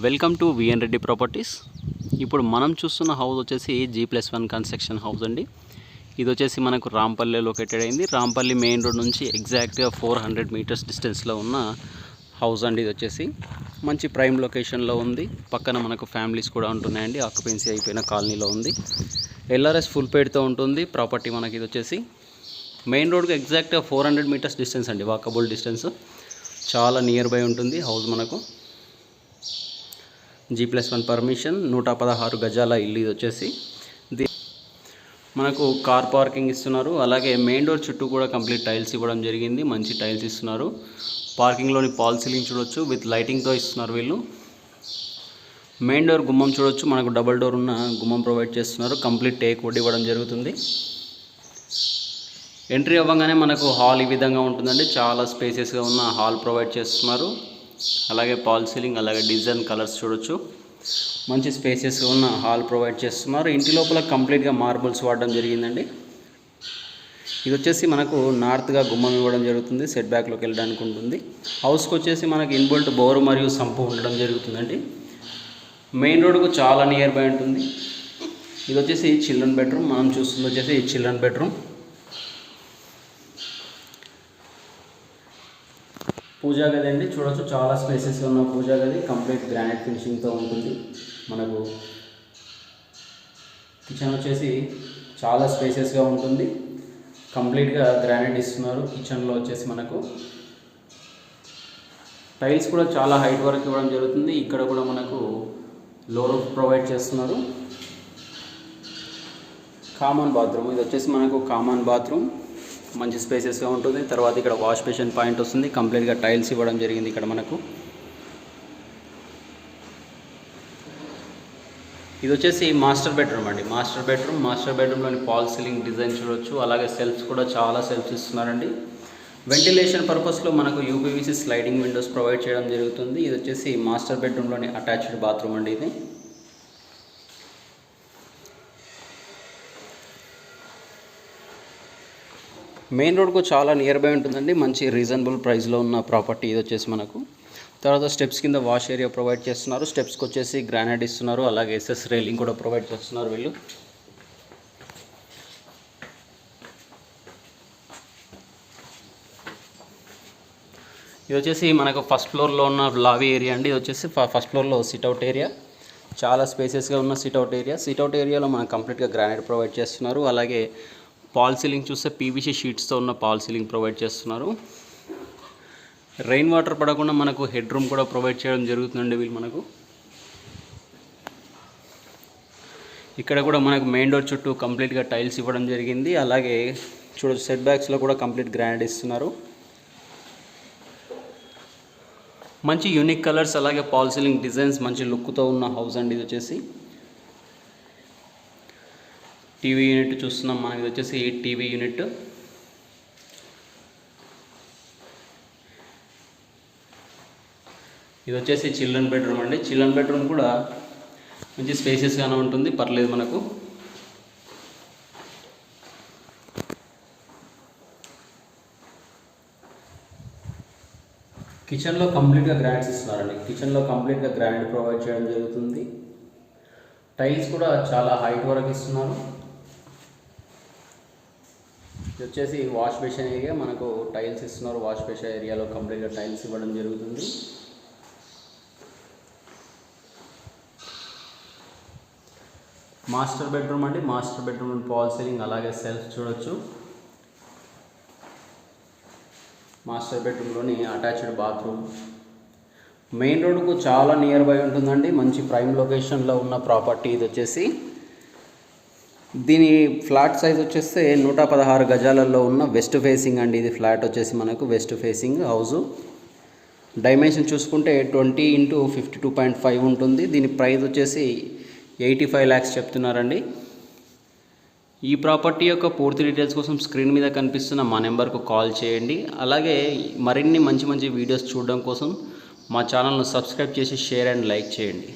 Welcome to VN Reddy properties ఇప్పుడు మనం చూస్తున్న హౌస్ వచ్చేసి G plus one construction house అండి. ఇది వచ్చేసి మనకు రాంపల్లి లొకేటెడ్ అయింది. రాంపల్లి మెయిన్ రోడ్ నుంచి ఎగ్జాక్ట్గా ఫోర్ హండ్రెడ్ మీటర్స్ డిస్టెన్స్లో ఉన్న హౌస్ అండి ఇది వచ్చేసి. మంచి ప్రైమ్ లొకేషన్లో ఉంది. పక్కన మనకు ఫ్యామిలీస్ కూడా ఉంటున్నాయండి. ఆక్యుపెన్సీ అయిపోయిన కాలనీలో ఉంది. ఎల్ఆర్ఎస్ ఫుల్ పేడ్తో ఉంటుంది. ప్రాపర్టీ మనకి ఇది వచ్చేసి మెయిన్ రోడ్కి ఎగ్జాక్ట్గా ఫోర్ హండ్రెడ్ మీటర్స్ డిస్టెన్స్ అండి. వాకబుల్ డిస్టెన్స్ చాలా నియర్ బై ఉంటుంది. హౌస్ మనకు. జీ ప్లస్ వన్ పర్మిషన్ నూట పదహారు గజాల ఇల్లు ఇది వచ్చేసి. మనకు కార్ పార్కింగ్ ఇస్తున్నారు. అలాగే మెయిన్ డోర్ చుట్టూ కూడా కంప్లీట్ టైల్స్ ఇవ్వడం జరిగింది. మంచి టైల్స్ ఇస్తున్నారు. పార్కింగ్లోని పాల్ సీలింగ్ చూడొచ్చు విత్ లైటింగ్తో ఇస్తున్నారు వీళ్ళు. మెయిన్ డోర్ గుమ్మం చూడొచ్చు. మనకు డబల్ డోర్ ఉన్న గుమ్మం ప్రొవైడ్ చేస్తున్నారు. కంప్లీట్ టేక్ వుడ్ ఇవ్వడం జరుగుతుంది. ఎంట్రీ అవ్వగానే మనకు హాల్ ఈ విధంగా ఉంటుందండి. చాలా స్పేసెస్గా ఉన్న హాల్ ప్రొవైడ్ చేస్తున్నారు. అలాగే పాల్ సీలింగ్ అలాగే డిజైన్ కలర్స్ చూడొచ్చు. మంచి స్పేసెస్గా ఉన్న హాల్ ప్రొవైడ్ చేస్తున్నారు. ఇంటి లోపల కంప్లీట్గా మార్బుల్స్ వాడడం జరిగిందండి. ఇది వచ్చేసి మనకు నార్త్గా గుమ్మం ఇవ్వడం జరుగుతుంది. సెట్ బ్యాక్లోకి వెళ్ళడానికి ఉంటుంది. హౌస్కి వచ్చేసి మనకి ఇన్బుల్ట్ బోరు మరియు సంపు ఉండడం జరుగుతుందండి. మెయిన్ రోడ్కు చాలా నియర్ బై ఉంటుంది. ఇది వచ్చేసి చిల్డ్రన్ బెడ్రూమ్. మనం చూస్తుంది వచ్చేసి చిల్డ్రన్ బెడ్రూమ్. పూజా గది అండి. చూడొచ్చు చాలా స్పేసెస్గా ఉన్న పూజా గది. కంప్లీట్ గ్రానైట్ ఫినిషింగ్తో ఉంటుంది. మనకు కిచెన్ వచ్చేసి చాలా స్పేసెస్గా ఉంటుంది. కంప్లీట్గా గ్రానైట్ ఇస్తున్నారు. కిచెన్లో వచ్చేసి మనకు టైల్స్ కూడా చాలా హైట్ వరకు ఇవ్వడం జరుగుతుంది. ఇక్కడ కూడా మనకు లో రూఫ్ ప్రొవైడ్ చేస్తున్నారు. కామన్ బాత్రూమ్ ఇది వచ్చేసి మనకు కామన్ బాత్రూమ్ మంచి స్పేసెస్గా ఉంటుంది. తర్వాత ఇక్కడ వాష్ బేషన్ పాయింట్ వస్తుంది. కంప్లీట్గా టైల్స్ ఇవ్వడం జరిగింది ఇక్కడ మనకు. ఇది వచ్చేసి మాస్టర్ బెడ్రూమ్ అండి. మాస్టర్ బెడ్రూమ్ మాస్టర్ బెడ్రూమ్లోని పాల్ సీలింగ్ డిజైన్ చూడొచ్చు. అలాగే సెల్ఫ్స్ కూడా చాలా సెల్ఫ్స్ ఇస్తున్నారండి. వెంటిలేషన్ పర్పస్లో మనకు యూపీవీసీ స్లైడింగ్ విండోస్ ప్రొవైడ్ చేయడం జరుగుతుంది. ఇది వచ్చేసి మాస్టర్ బెడ్రూమ్లోని అటాచ్డ్ బాత్రూమ్ అండి ఇది. మెయిన్ రోడ్కు చాలా నియర్ బై ఉంటుందండి. మంచి రీజనబుల్ ప్రైస్లో ఉన్న ప్రాపర్టీ ఇది వచ్చేసి మనకు. తర్వాత స్టెప్స్ కింద వాష్ ఏరియా ప్రొవైడ్ చేస్తున్నారు. స్టెప్స్కి వచ్చేసి గ్రానైట్ ఇస్తున్నారు. అలాగే ఎస్ఎస్ రైలింగ్ కూడా ప్రొవైడ్ చేస్తున్నారు వీళ్ళు. ఇది వచ్చేసి మనకు ఫస్ట్ ఫ్లోర్లో ఉన్న లాబీ ఏరియా అండి. ఇది వచ్చేసి ఫస్ట్ ఫ్లోర్లో సిట్అవుట్ ఏరియా చాలా స్పేసెస్గా ఉన్న సిట్అవుట్ ఏరియా సిట్అవుట్ ఏరియాలో మనకు కంప్లీట్గా గ్రానైట్ ప్రొవైడ్ చేస్తున్నారు. అలాగే పాల్ సీలింగ్ చూస్తే పీవీసీ షీట్స్తో ఉన్న పాల్ సీలింగ్ ప్రొవైడ్ చేస్తున్నారు. రెయిన్ వాటర్ పడకుండా మనకు హెడ్ రూమ్ కూడా ప్రొవైడ్ చేయడం జరుగుతుందండి వీళ్ళు మనకు. ఇక్కడ కూడా మనకు మెయిన్ డోర్ చుట్టూ కంప్లీట్గా టైల్స్ ఇవ్వడం జరిగింది. అలాగే చూడొచ్చు సెట్ బ్యాక్స్లో కూడా కంప్లీట్ గ్రాండ్ ఇస్తున్నారు. మంచి యూనిక్ కలర్స్ అలాగే పాల్ సీలింగ్ డిజైన్స్ మంచి లుక్తో ఉన్న హౌస్ అండి ఇది వచ్చేసి. టీవీ యూనిట్ చూస్తున్నాం. మనం ఇది వచ్చేసి టీవీ యూనిట్. ఇది వచ్చేసి చిల్డ్రన్ బెడ్రూమ్ అండి. చిల్డ్రన్ బెడ్రూమ్ కూడా మంచి స్పేసెస్గానే ఉంటుంది. పర్లేదు మనకు. కిచెన్లో కంప్లీట్గా గ్రాండ్స్ ఇస్తున్నారండి. కిచెన్లో కంప్లీట్గా గ్రాండ్ ప్రొవైడ్ చేయడం జరుగుతుంది. టైల్స్ కూడా చాలా హైట్ వరకు ఇస్తున్నారు. ఇది వచ్చేసి వాష్ బేషన్ ఏరియా. మనకు టైల్స్ ఇస్తున్నారు. వాష్ బేషన్ ఏరియాలో కంప్లీట్గా టైల్స్ ఇవ్వడం జరుగుతుంది. మాస్టర్ బెడ్రూమ్ అండి. మాస్టర్ బెడ్రూమ్ పాల్ సీలింగ్ అలాగే సెల్ఫ్ చూడొచ్చు. మాస్టర్ బెడ్రూమ్లోని అటాచ్డ్ బాత్రూమ్. మెయిన్ రోడ్కు చాలా నియర్ బై ఉంటుందండి. మంచి ప్రైమ్ లొకేషన్లో ఉన్న ప్రాపర్టీ ఇది వచ్చేసి దీని ఫ్లాట్ సైజ్ వచ్చేస్తే నూట పదహారు గజాలలో ఉన్న వెస్ట్ ఫేసింగ్ అండి. ఇది ఫ్లాట్ వచ్చేసి మనకు వెస్ట్ ఫేసింగ్ హౌజు. డైమెన్షన్ చూసుకుంటే twenty into fifty two point five ఉంటుంది. దీని ప్రైస్ వచ్చేసి ఎయిటీ ఫైవ్ ల్యాక్స్ చెప్తున్నారండి. ఈ ప్రాపర్టీ యొక్క పూర్తి డీటెయిల్స్ కోసం స్క్రీన్ మీద కనిపిస్తున్న మా నెంబర్కు కాల్ చేయండి. అలాగే మరిన్ని మంచి మంచి వీడియోస్ చూడడం కోసం మా ఛానల్ను సబ్స్క్రైబ్ చేసి షేర్ అండ్ లైక్ చేయండి.